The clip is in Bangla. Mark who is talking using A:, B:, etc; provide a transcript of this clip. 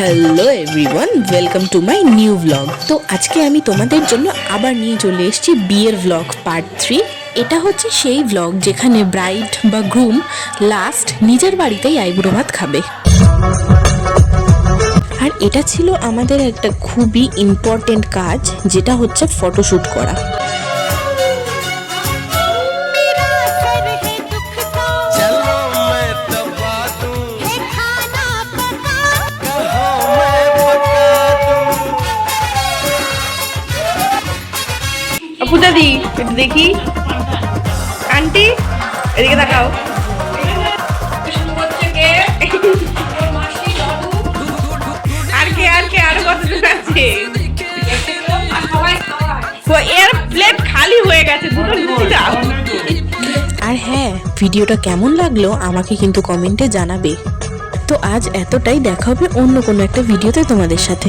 A: Hello everyone welcome to my new vlog তো আজকে আমি তোমাদের জন্য আবার নিয়ে চলে এসেছি বিয়ের ভ্লগ পার্ট থ্রি এটা হচ্ছে সেই ভ্লগ যেখানে ব্রাইড বা গ্রুম লাস্ট নিজের বাড়িতেই আইবুড়ো ভাত খাবে। আর এটা ছিল আমাদের একটা খুবই ইম্পর্টেন্ট কাজ, যেটা হচ্ছে ফটোশ্যুট করা।
B: পূজাদি একটু দেখি। আন্টি, এদিকে দেখাও। আর কে আর কে, আর কতজন আছে? প্লেট খালি হয়ে গেছে
A: আর হ্যাঁ ভিডিওটা কেমন লাগল আমাকে কিন্তু কমেন্টে জানাবে। তো আজ এতটাই, দেখা হবে অন্য কোনো একটা ভিডিওতে তোমাদের সাথে।